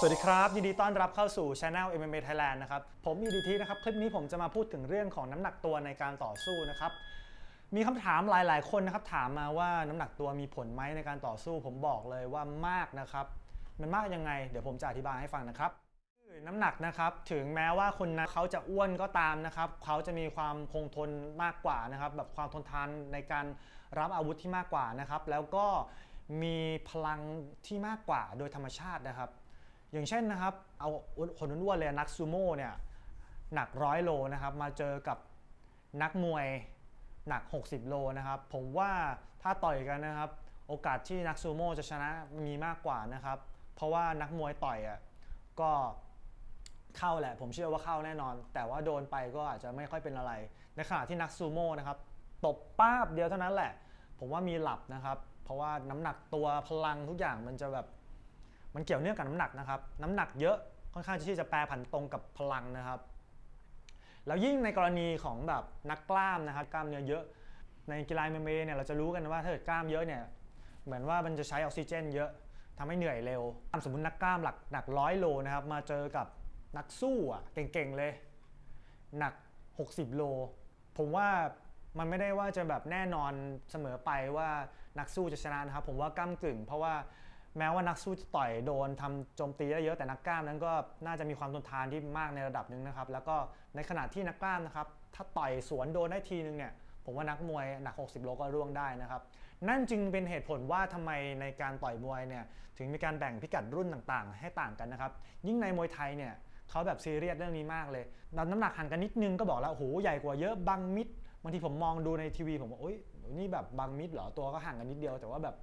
สวัสดีครับ ยินดีต้อนรับเข้าสู่ Channel MMA Thailand นะครับ ผมอีดีทีนะครับ คลิปนี้ผมจะมาพูดถึงเรื่องของน้ำหนักตัวในการต่อสู้นะครับ มีคำถามหลาย ๆ คนนะครับ ถามมาว่าน้ำหนักตัวมีผลไหมในการต่อสู้ ผมบอกเลยว่ามากนะครับ มันมากยังไง เดี๋ยวผมจะอธิบายให้ฟังนะครับน้ำหนักนะครับ ถึงแม้ว่าคนนั้นเขาจะอ้วนก็ตามนะครับ เขาจะมีความคงทนมากกว่านะครับ แบบความทนทานในการรับอาวุธที่มากกว่านะครับ แล้วก็มีพลังที่มากกว่าโดยธรรมชาตินะครับ อย่างเช่นนะครับ เอาคนอ้วนเลยนักซูโม่เนี่ยหนักร้อยโลนะครับ มาเจอกับนักมวยหนัก 60 โลนะครับ ผมว่าถ้าต่อยกันนะครับ โอกาสที่นักซูโม่จะชนะมีมากกว่านะครับ เพราะว่านักมวยต่อยอะก็เข้าแหละ ผมเชื่อว่าเข้าแน่นอน แต่ว่าโดนไปก็อาจจะไม่ค่อยเป็นอะไร ในขณะที่นักซูโม่นะครับตบป้าบเดียวเท่านั้นแหละ ผมว่ามีหลับนะครับ เพราะว่าน้ำหนักตัวพลังทุกอย่างมันจะแบบ มันเกี่ยวเนื่องกับน้ำหนักนะครับ น้ำหนักเยอะค่อนข้างที่จะแปรผันตรงกับพลังนะครับ แล้วยิ่งในกรณีของแบบนักกล้ามนะครับ กล้ามเนื้อเยอะ ในกีฬาเมเมเนี่ยเราจะรู้กันว่าถ้าเกิดกล้ามเยอะเนี่ยเหมือนว่ามันจะใช้ออกซิเจน เยอะทำให้เหนื่อยเร็ว สมมตินักกล้ามหลักหนักร้อยโลนะครับ มาเจอกับนักสู้อะเก่งๆเลย หนัก 60 โล ผมว่ามันไม่ได้ว่าจะแบบแน่นอนเสมอไปว่านักสู้จะชนะนะครับ ผมว่าก้ากึ่ง เพราะว่า แม้ว่านักสู้จะต่อยโดนทำโจมตีได้เยอะแต่นักกล้ามนั้นก็น่าจะมีความทนทานที่มากในระดับหนึ่งนะครับ แล้วก็ในขณะที่นักกล้ามนะครับ ถ้าต่อยสวนโดนได้ทีนึงเนี่ยผมว่านักมวยหนัก 60 โลก็ร่วงได้นะครับ นั่นจึงเป็นเหตุผลว่าทำไมในการต่อยมวยเนี่ยถึงมีการแบ่งพิกัดรุ่นต่างๆ ให้ต่างกันนะครับ ยิ่งในมวยไทยเนี่ยเขาแบบซีเรียสเรื่องนี้มากเลยน้ำหนักห่างกันนิดนึงก็บอกแล้วโอ้โหใหญ่กว่าเยอะบังมิดบางทีผมมองดูในทีวีผมว่าโอ้ยนี่แบบบังมิดเหรอตัวก็ห่างกันนิดเดียวแต่ว่าแบบ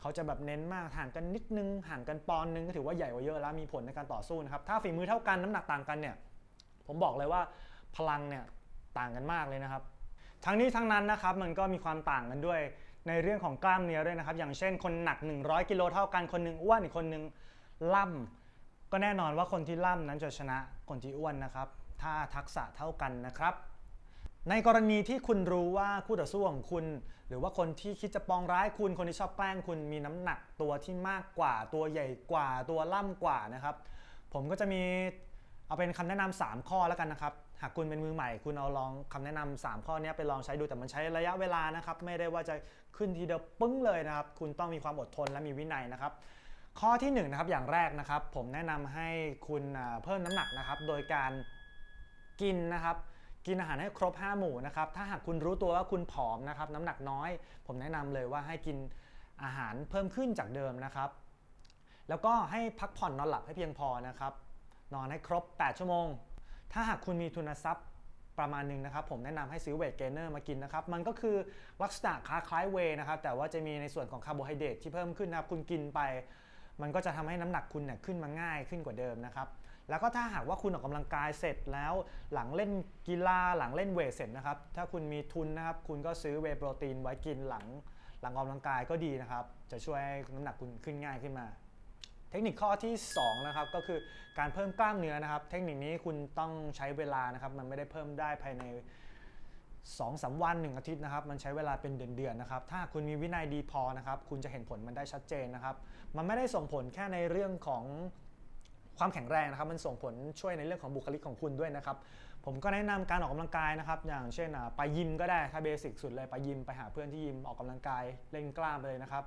เขาจะแบบเน้นมากห่างกันนิดนึงห่างกันปอนนึงก็ถือว่าใหญ่กว่าเยอะแล้วมีผลในการต่อสู้นะครับถ้าฝีมือเท่ากันน้ำหนักต่างกันเนี่ยผมบอกเลยว่าพลังเนี่ยต่างกันมากเลยนะครับ ทั้งนี้ทั้งนั้นนะครับมันก็มีความต่างกันด้วยในเรื่องของกล้ามเนื้อด้วยนะครับ อย่างเช่นคนหนัก 100 กิโลเท่ากันคนหนึงอ้วนอีกคนหนึงล่ำก็แน่นอนว่าคนที่ล่ำนั้นจะชนะคนที่อ้วนนะครับ ถ้าทักษะเท่ากันนะครับ ในกรณีที่คุณรู้ว่าคู่ต่อสู้ของคุณ หรือว่าคนที่คิดจะปองร้ายคุณคนที่ชอบแกล้งคุณมีน้ำหนักตัวที่มากกว่า ตัวใหญ่กว่า ตัวล่ำกว่านะครับ ผมก็จะมีเอาเป็นคำแนะนำ3ข้อแล้วกันนะครับ หากคุณเป็นมือใหม่ คุณเอาลองคำแนะนำ3ข้อนี้ไปลองใช้ดูแต่มันใช้ระยะเวลานะครับ ไม่ได้ว่าจะขึ้นทีเดียวปึ้งเลยนะครับ คุณต้องมีความอดทนและมีวินัยนะครับ ข้อที่1นะครับอย่างแรกนะครับ ผมแนะนำให้คุณเพิ่มน้ำหนักนะครับ โดยการกินนะครับ กินอาหารให้ครบ 5 หมู่นะครับ ถ้าหากคุณรู้ตัวว่าคุณผอมนะครับ น้ำหนักน้อย ผมแนะนำเลยว่าให้กินอาหารเพิ่มขึ้นจากเดิมนะครับ แล้วก็ให้พักผ่อนนอนหลับให้เพียงพอนะครับ นอนให้ครบ 8 ชั่วโมง ถ้าหากคุณมีทุนทรัพย์ประมาณหนึ่งนะครับ ผมแนะนำให้ซื้อเวทเกเนอร์มากินนะครับ มันก็คือลักษณะคล้ายเวย์นะครับ แต่ว่าจะมีในส่วนของคาร์โบไฮเดรตที่เพิ่มขึ้นนะครับ คุณกินไป มันก็จะทำให้น้ำหนักคุณเนี่ยขึ้นมาง่ายขึ้นกว่าเดิมนะครับ แล้วก็ถ้าหากว่าคุณออกกำลังกายเสร็จแล้ว หลังเล่นกีฬาหลังเล่นเวทเสร็จนะครับ ถ้าคุณมีทุนนะครับ คุณก็ซื้อเวโปรตีนไว้กินหลังหลังออกกำลังกายก็ดีนะครับ จะช่วยให้น้ำหนักคุณขึ้นง่ายขึ้นมา เทคนิคข้อที่2นะครับก็คือการเพิ่มกล้ามเนื้อนะครับ เทคนิคนี้คุณต้องใช้เวลานะครับ มันไม่ได้เพิ่มได้ภายใน2-3สาวัน1อาทิตย์นะครับมันใช้เวลาเป็นเดือนๆนะครับ ถ้าคุณมีวินัยดีพอนะครับ คุณจะเห็นผลมันได้ชัดเจนนะครับ มันไม่ได้ส่งผลแค่ในเรื่องของ ความแข็งแรงนะครับมันส่งผลช่วยในเรื่องของบุคลิกของคุณด้วยนะครับผมก็แนะนำการออกกำลังกายนะครับอย่างเช่นไปยิมก็ได้ถ้าเบสิกสุดเลยไปยิมไปหาเพื่อนที่ยิมออกกำลังกายเล่นกล้ามไปเลยนะครับ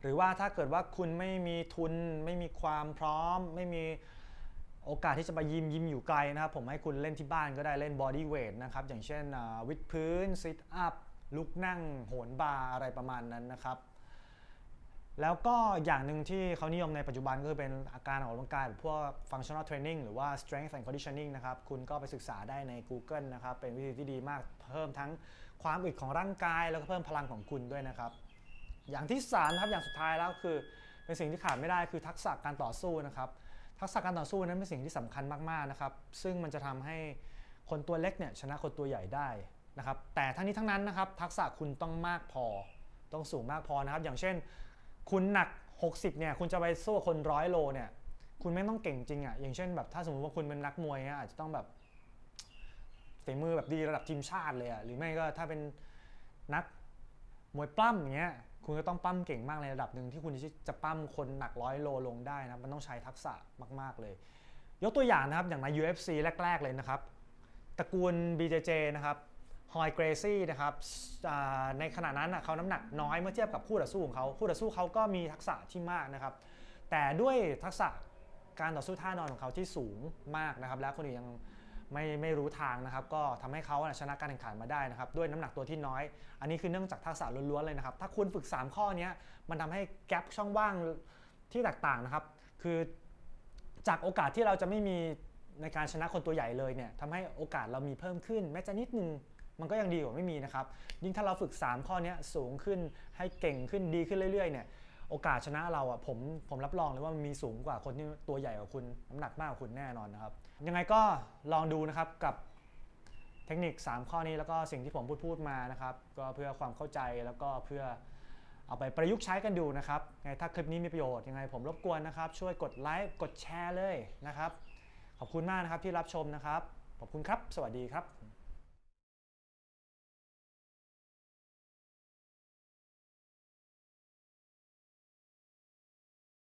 หรือว่าถ้าเกิดว่าคุณไม่มีทุน ไม่มีความพร้อม ไม่มีโอกาสที่จะไปยิมยิมอยู่ไกลนะครับ ผมให้คุณเล่นที่บ้านก็ได้เล่นบอดี้เวทนะครับ อย่างเช่นวิดพื้นซิทอัพลุกนั่งโหนบาร์อะไรประมาณนั้นนะครับ แล้วก็อย่างหนึ่งที่เขานิยมในปัจจุบันก็คือเป็นอาการออกกำลังกายแบบพวก functional training หรือว่า strength and conditioning นะครับ คุณก็ไปศึกษาได้ใน Google นะครับ เป็นวิธีที่ดีมากเพิ่มทั้งความอึดของร่างกาย แล้วก็เพิ่มพลังของคุณด้วยนะครับ อย่างที่3นะครับอย่างสุดท้ายแล้วคือ เป็นสิ่งที่ขาดไม่ได้คือทักษะการต่อสู้นะครับ ทักษะการต่อสู้นั้นเป็นสิ่งที่สำคัญมากๆนะครับ ซึ่งมันจะทำให้คนตัวเล็กเนี่ยชนะคนตัวใหญ่ได้นะครับ แต่ทั้งนี้ทั้งนั้นนะครับทักษะคุณต้องมากพอต้องสูงมากพอนะครับ อย่างเช่น คุณหนัก 60เนี่ยคุณจะไปสู้คนร้อยโลเนี่ยคุณไม่ต้องเก่งจริงอะ่ะอย่างเช่นแบบถ้าสมมติว่าคุณเป็นนักมวยเนี่ยอาจจะต้องแบบฝีมือแบบดีระดับทีมชาติเลยอะ่ะหรือไม่ก็ถ้าเป็นนักมวยปล้ำอย่างเงี้ยคุณก็ต้องปั้มเก่งมากในระดับหนึ่งที่คุณจะปั้มคนหนักร้อยโลลงได้นะมันต้องใช้ทักษะมาก ๆ เลย ยกตัวอย่างนะครับอย่างใน UFC แรก ๆ เลยนะครับตระกูล BJJ นะครับ ฮอยเกรซี่นะครับในขณะนั้นเขาน้ำหนักน้อยเมื่อเทียบกับคู่ต่อสู้ของเขาคู่ต่อสู้เขาก็มีทักษะที่มากนะครับ แต่ด้วยทักษะการต่อสู้ท่านอนของเขาที่สูงมากนะครับ และคนอื่นยังไม่ไม่รู้ทางนะครับ ก็ทำให้เขาชนะการแข่งขันมาได้นะครับ ด้วยน้ำหนักตัวที่น้อย อันนี้คือเนื่องจากทักษะล้วนๆเลยนะครับ ถ้าคุณฝึก 3 ข้อนี้มันทำให้แกลบช่องว่างที่แตกต่างนะครับ คือจากโอกาสที่เราจะไม่มีในการชนะคนตัวใหญ่เลยเนี่ยทำให้โอกาสเรามีเพิ่มขึ้นแม้จะนิดนึง มันก็ยังดีกว่าไม่มีนะครับ ยิ่งถ้าเราฝึก 3 ข้อนี้สูงขึ้นให้เก่งขึ้นดีขึ้นเรื่อยๆเนี่ยโอกาสชนะเราอะผมผมรับรองเลยว่ามันมีสูงกว่าคนที่ตัวใหญ่กว่าคุณน้ำหนักมากกว่าคุณแน่นอนนะครับ ยังไงก็ลองดูนะครับกับเทคนิค 3 ข้อนี้แล้วก็สิ่งที่ผมพูดพูดมานะครับ ก็เพื่อความเข้าใจแล้วก็เพื่อเอาไปประยุกต์ใช้กันดูนะครับไงถ้าคลิปนี้มีประโยชน์ยังไงผมรบกวนนะครับ ช่วยกดไลค์กดแชร์เลยนะครับ ขอบคุณมากนะครับที่รับชมนะครับ ขอบคุณครับ สวัสดีครับ